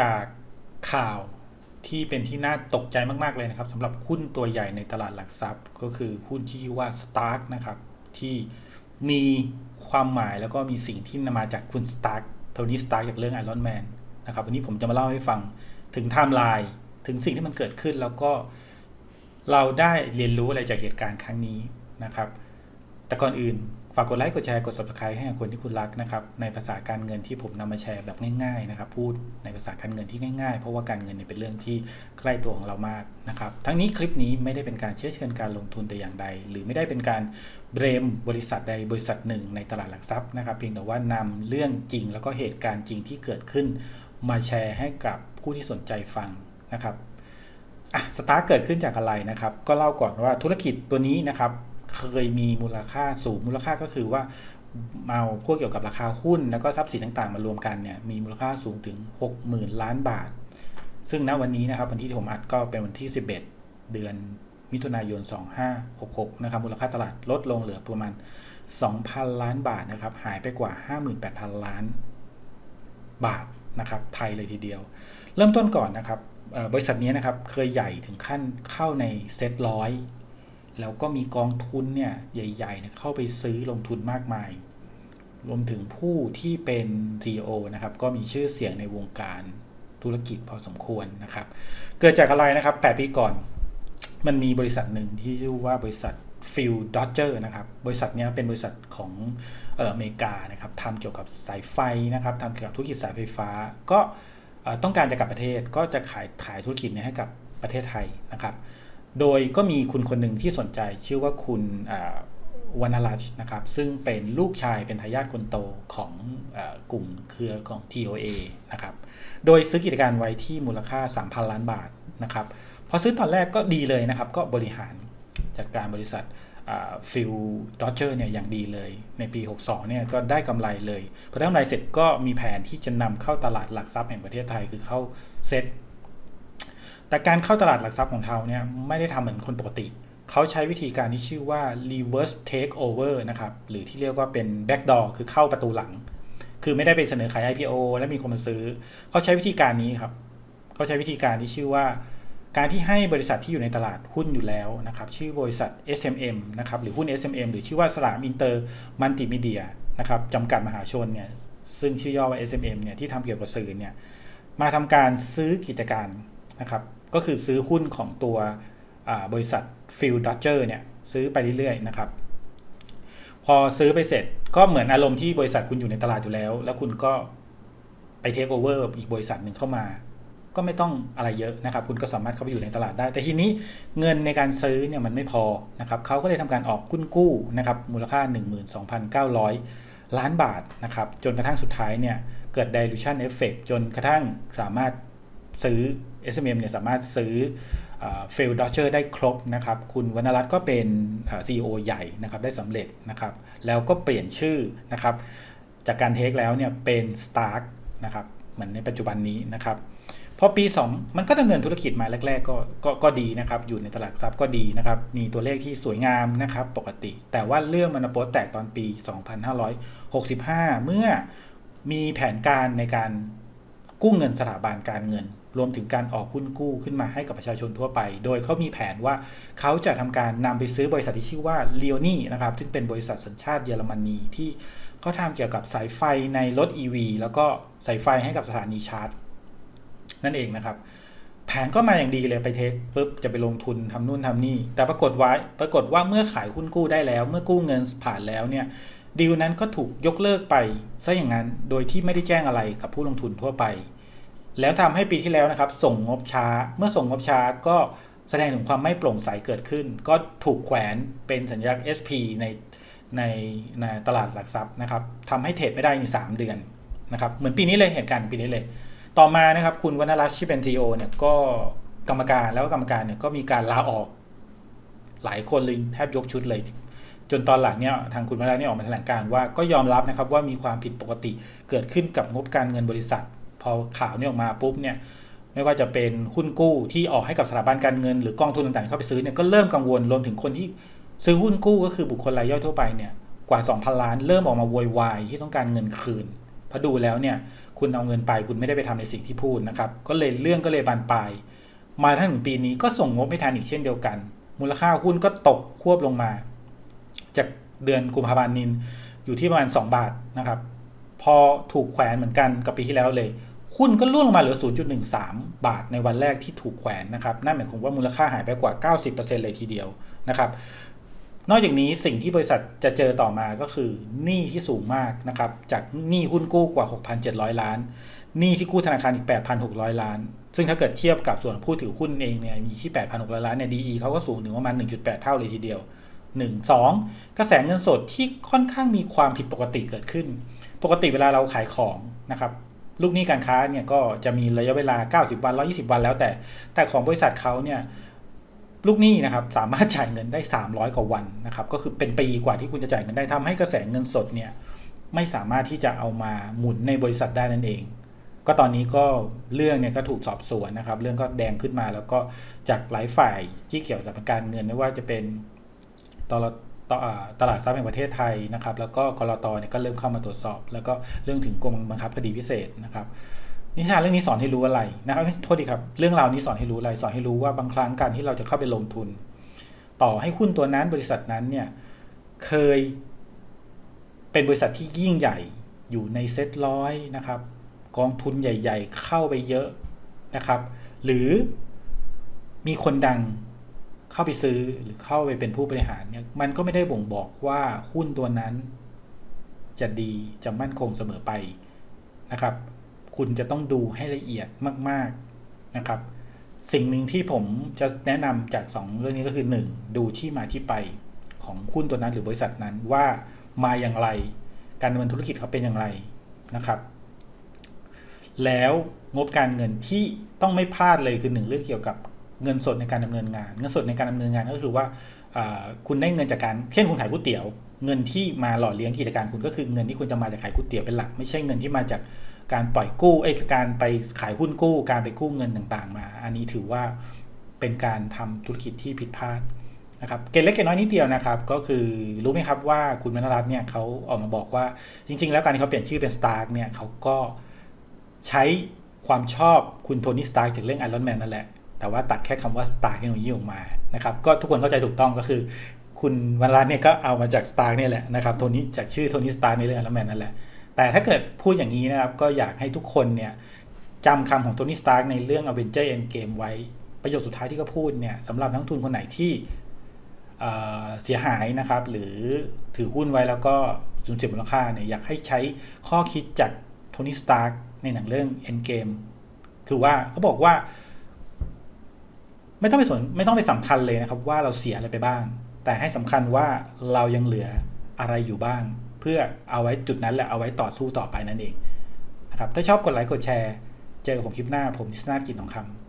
จากข่าวที่เป็นที่น่าตกใจมาก ๆ เลยนะครับสำหรับหุ้นตัวใหญ่ในตลาดหลักทรัพย์ ก็คือหุ้นที่ชื่อว่า Stark นะครับ ที่มีความหมายแล้วก็มีสิ่งที่นำมาจากคุณ Stark โทนี่ Stark จากเรื่อง Iron Man นะครับวันนี้ผมจะมาเล่าให้ฟังถึงไทม์ไลน์ถึงสิ่งที่มันเกิดขึ้นแล้วก็เราได้เรียนรู้อะไรจากเหตุการณ์ครั้งนี้นะครับ แต่ก่อนอื่น ฝากกดไลค์ กดแชร์ กด subscribe ให้กับคนที่คุณรักนะครับ ในภาษาการเงินที่ผมนำมาแชร์แบบง่ายๆนะครับ พูดในภาษาการเงินที่ง่ายๆ เพราะว่าการเงินเนี่ยเป็นเรื่องที่ใกล้ตัวของเรามากนะครับ ทั้งนี้คลิปนี้ไม่ได้เป็นการเชื้อเชิญการลงทุนแต่อย่างใด หรือไม่ได้เป็นการเบรมบริษัทใดบริษัทหนึ่งในตลาดหลักทรัพย์นะครับ เพียงแต่ว่านำเรื่องจริง แล้วก็เหตุการณ์จริงที่เกิดขึ้น มาแชร์ให้กับผู้ที่สนใจฟังนะครับอะสตาร์เกิดขึ้นจากอะไรนะครับ ก็เล่าก่อนว่าธุรกิจตัวนี้นะครับ เคยมีมูลค่าสูงมูลค่าก็คือว่าเอาพวกเกี่ยวกับราคาหุ้น แล้วก็ทรัพย์สินต่างๆ มารวมกันเนี่ยมีมูลค่าสูงถึง 60,000 ล้านบาท ซึ่งณวันนี้นะครับวันที่ผมอัดก็เป็นวันที่ 11 เดือนมิถุนายน 2566 นะครับมูลค่าตลาดลดลงเหลือประมาณ 2,000 ล้านบาทนะครับหายไปกว่า 58,000 ล้านบาทนะครับไทยเลยทีเดียว เริ่มต้นก่อนนะครับบริษัทนี้นะครับเคยใหญ่ถึงขั้นเข้าในเซ็ตร้อย แล้วก็มีกองทุนเนี่ยใหญ่ๆเเข้าไปซื้อลงทุนมากมาย รวมถึงผู้ที่เป็น CEO นะครับ ก็มีชื่อเสียงในวงการธุรกิจพอสมควรนะครับ เกิดจากอะไรนะครับ 8 ปีก่อน มันมีบริษัทหนึ่งที่ชื่อว่าบริษัท Phil Dodger นะครับ บริษัทนี้เป็นบริษัทของอเมริกานะครับทำเกี่ยวกับสายไฟนะครับทำเกี่ยวกับธุรกิจสายไฟฟ้า ก็ต้องการจะกลับประเทศก็จะขายขายธุรกิจนี้ให้กับประเทศไทยนะครับ โดยก็มีคุณคนหนึ่งที่สนใจชื่อว่าคุณวรรณรัชนะครับ ซึ่งเป็นลูกชายเป็นทายาทคนโตของอกลุ่มเครือของ TOA นะครับ โดยซื้อกิจการไว้ที่มูลค่า 3,000 ล้านบาทนะครับพอซื้อตอนแรกก็ดีเลยนะครับ ก็บริหารจัดการบริษัทฟิลดอเจอร์เนี่ยอย่างดีเลย ในปี 62เนี่ยก็ได้กำไรเลยพอได้กำไรเสร็จก็มีแผนที่จะนำเข้าตลาดหลักทรัพย์แห่งประเทศไทยคือเข้าเซ็ต แต่การเข้าตลาดหลักทรัพย์ของเขาเนี่ยไม่ได้ทำเหมือนคนปกติ เขาใช้วิธีการที่ชื่อว่า reverse takeover นะครับ หรือที่เรียกว่าเป็น backdoor คือเข้าประตูหลัง คือไม่ได้ไปเสนอขาย IPO แล้วมีคนมาซื้อ เขาใช้วิธีการนี้ครับ เขาใช้วิธีการที่ชื่อว่า การที่ให้บริษัทที่อยู่ในตลาดหุ้นอยู่แล้วนะครับ ชื่อบริษัท SMM นะครับ หรือหุ้น SMM หรือชื่อว่าสลามอินเตอร์มัลติมีเดียนะครับจำกัดมหาชนเนี่ย ซึ่งชื่อย่อว่า SMM เนี่ยที่ทำเกี่ยวกับสื่อเนี่ย มาทำการซื้อกิจการนะครับ ก็คือซื้อหุ้นของตัวบริษัทฟิลดัตเจอร์เนี่ยซื้อไปเรื่อยๆนะครับ พอซื้อไปเสร็จก็เหมือนอารมณ์ที่บริษัทคุณอยู่ในตลาดอยู่แล้ว แล้วคุณก็ไปเทคโอเวอร์อีกบริษัทหนึ่งเข้ามา ก็ไม่ต้องอะไรเยอะนะครับ คุณก็สามารถเข้าไปอยู่ในตลาดได้ แต่ทีนี้เงินในการซื้อเนี่ยมันไม่พอนะครับเขาก็เลยทำการออกหุ้นกู้นะครับมูลค่า 12,900 ล้านบาทนะครับจนกระทั่งสุดท้ายเนี่ยเกิด dilution effect จนกระทั่งสามารถซื้อ SMM เนี่ยสามารถซื้อเฟลดอเชอร์ได้ครบนะครับ คุณวรรณรัตน์ก็เป็น CEO ใหญ่นะครับได้สำเร็จนะครับ แล้วก็เปลี่ยนชื่อนะครับ จากการเทคแล้วเนี่ยเป็น Stark นะครับ เหมือนในปัจจุบันนี้นะครับพอปี 2 มันก็ดำเนินธุรกิจมาแรก ๆ ก็ก็ก็ดีนะครับ อยู่ในตลาดทรัพย์ก็ดีนะครับ มีตัวเลขที่สวยงามนะครับ ปกติ แต่ว่าเรื่องมันโป๊แตกตอนปี 2565 เมื่อมีแผนการในการกู้เงินสถาบันการเงิน รวมถึงการออกหุ้นกู้ขึ้นมาให้กับประชาชนทั่วไป โดยเขามีแผนว่าเขาจะทำการนำไปซื้อบริษัทที่ชื่อว่าเลียวนี่นะครับ ซึ่งเป็นบริษัทสัญชาติเยอรมนีที่เขาทำเกี่ยวกับสายไฟในรถ EV แล้วก็สายไฟให้กับสถานีชาร์จ นั่นเองนะครับแผนก็มาอย่างดีเลยไปเทคปุ๊บจะไปลงทุนทำนู่นทำนี่ แต่ปรากฏว่าปรากฏว่าเมื่อขายหุ้นกู้ได้แล้ว เมื่อกู้เงินผ่านแล้วเนี่ยดีลนั้นก็ถูกยกเลิกไปซะอย่างนั้นโดยที่ไม่ได้แจ้งอะไรกับผู้ลงทุนทั่วไป แล้วทำให้ปีที่แล้วนะครับ ส่งงบช้า เมื่อส่งงบช้าก็แสดงถึงความไม่โปร่งใสเกิดขึ้น ก็ถูกแขวนเป็นสัญญาณ SP ในในในตลาดหลักทรัพย์นะครับทำให้เทรดไม่ได้ในสเดือนนะครับ เหมือนปีนี้เลยเหตุการณ์ปีนี้เลย ต่อมานะครับคุณวรรณรัชที่เป็น CEO เนี่ยก็กรรมการแล้วก็กรรมการเนี่ยก็มีการลาออก หลายคนเลยแทบยกชุดเลย จนตอนหลังเนี่ยทางคุณวรรณรัชเนี่ยออกมาแถลงการว่าก็ยอมรับนะครับว่ามีความผิดปกติเกิดขึ้นกับงบการเงินบริษัท อข่าวนี้ออกมาปุ๊บเนี่ยไม่ว่าจะเป็นหุ้นกู้ที่ออกให้กับสถาบันการเงิน หรือกองทุนต่างๆเข้าไปซื้อเนี่ยก็เริ่มกังวลรวมถึงคนที่ซื้อหุ้นกู้ก็คือบุคคลรายย่อยทั่วไปเนี่ยกว่า 2,000 ล้านเริ่มออกมาโวยวายที่ต้องการเงินคืนพอดูแล้วเนี่ยคุณเอาเงินไปคุณไม่ได้ไปทำในสิ่งที่พูดนะครับก็เลยเรื่องก็เลยบานปลายมาทั้งถึงปีนี้ก็ส่งงบไม่ทันอีกเช่นเดียวกัน มูลค่าหุ้นก็ตกควบลงมา จากเดือนกุมภาพันธ์นินอยู่ที่ประมาณ 2 บาทนะครับ พอถูกแขวนเหมือนกันกับปีที่แล้วเลย หุ้นก็ล่วงลงมาเหลือ 0.13 บาทในวันแรกที่ถูกแขวนนะครับ นั่นหมายความว่ามูลค่าหายไปกว่า 90%เลยทีเดียวนะครับ นอกจากนี้สิ่งที่บริษัทจะเจอต่อมาก็คือหนี้ที่สูงมากนะครับ จากหนี้หุ้นกู้กว่า 6,700 ล้าน หนี้ที่กู้ธนาคารอีก 8,600 ล้าน ซึ่งถ้าเกิดเทียบกับส่วนผู้ถือหุ้นเองเนี่ยมีที่ 8,600 ล้านเนี่ย DE เขาก็สูงถึงประมาณ 1.8 เท่าเลยทีเดียว 1 2 กระแสเงินสดที่ค่อนข้างมีความผิดปกติเกิดขึ้น ปกติเวลาเราขายของนะครับ ลูกหนี้การค้าเนี่ยก็จะมีระยะเวลา 90 วัน 120 วันแล้วแต่ แต่ของบริษัทเขาเนี่ยลูกหนี้นะครับสามารถจ่ายเงินได้ 300 กว่าวันนะครับก็คือเป็นปีกว่าที่คุณจะจ่ายเงินได้ทำให้กระแสเงินสดเนี่ยไม่สามารถที่จะเอามาหมุนในบริษัทได้นั่นเอง ก็ตอนนี้ก็เรื่องเนี่ยก็ถูกสอบสวนนะครับ เรื่องก็แดงขึ้นมาแล้วก็จากหลายฝ่ายที่เกี่ยวกับการเงินไม่ว่าจะเป็นตล ตตลาดทรัพย์แห่งประเทศไทยนะครับ แล้วก็กรตเนี่ยก็เริ่มเข้ามาตรวจสอบ แล้วก็เรื่องถึงกรมบังคับคดีพิเศษนะครับนิทานเรื่องนี้สอนให้รู้อะไรนะครับโทษดีครับ เรื่องราวนี้สอนให้รู้อะไร สอนให้รู้ว่าบางครั้งการที่เราจะเข้าไปลงทุน ต่อให้หุ้นตัวนั้นบริษัทนั้นเนี่ยเคยเป็นบริษัทที่ยิ่งใหญ่อยู่ในเซ็ตร้อยนะครับ กองทุนใหญ่ ๆ เข้าไปเยอะนะครับ หรือมีคนดัง เข้าไปซื้อหรือเข้าไปเป็นผู้บริหารเนี่ยมันก็ไม่ได้บ่งบอกว่าหุ้นตัวนั้น จะดีจะมั่นคงเสมอไปนะครับ คุณจะต้องดูให้ละเอียดมาก ๆนะครับ สิ่งหนึ่งที่ผมจะแนะนำจาก 2 เรื่องนี้ก็คือ 1. ดูที่มาที่ไปของหุ้นตัวนั้นหรือบริษัทนั้นว่ามาอย่างไร การดำเนินธุรกิจเขาเป็นอย่างไรนะครับ แล้วงบการเงินที่ต้องไม่พลาดเลยคือหนึ่งเรื่องเกี่ยวกับ เงินสดในการดำเนินงาน เงินสดในการดำเนินงานก็คือว่าคุณได้เงินจากการเช่นคุณขายก๋วยเตี๋ยว เงินที่มาหล่อเลี้ยงกิจการคุณก็คือเงินที่คุณจะมาจากขายก๋วยเตี๋ยวเป็นหลัก ไม่ใช่เงินที่มาจากการปล่อยกู้เอ้การไปขายหุ้นกู้ การไปกู้เงินต่างๆ มา อันนี้ถือว่าเป็นการทำธุรกิจที่ผิดพลาดนะครับเกณฑ์เล็กเกณฑ์น้อยนิดเดียวนะครับ ก็คือรู้ไหมครับว่าคุณมณรัตน์เนี่ยเขาออกมาบอกว่าจริง ๆ แล้วการที่เขาเปลี่ยนชื่อเป็นสตาร์กเนี่ยเขาก็ใช้ความชอบคุณโทนี่สตาร์กจากเรื่องไอรอนแมนนั่นแหละ แต่ว่าตัดแค่คำว่าสตาร์เทคโนโลยีออกมานะครับก็ทุกคนเข้าใจถูกต้องก็คือ คุณวรรัตน์เนี่ยก็เอามาจากสตาร์เนี่ยแหละนะครับโทนี่จากชื่อโทนี่สตาร์ในเรื่องไอรอนแมนนั่นแหละแต่ถ้าเกิดพูดอย่างนี้นะครับก็อยากให้ทุกคนเนี่ยจำคำของโทนี่สตาร์ในเรื่อง Avenger Endgame ไว้ประโยชน์สุดท้ายที่เขาพูดเนี่ยสำหรับนักทุนคนไหนที่เสียหายนะครับ หรือถือหุ้นไว้แล้วก็สูญเสียมูลค่าเนี่ยอยากให้ใช้ข้อคิดจากโทนี่สตาร์ในหนังเรื่อง Endgame คือว่าเขาบอกว่า ไม่ต้องไปสนไม่ต้องไปสำคัญเลยนะครับ ว่าเราเสียอะไรไปบ้าง แต่ให้สำคัญว่าเรายังเหลืออะไรอยู่บ้าง เพื่อเอาไว้จุดนั้นแหละเอาไว้ต่อสู้ต่อไปนั่นเองนะครับถ้าชอบกดไลค์กดแชร์ เจอกับผมคลิปหน้าผมนิสนากินของคำ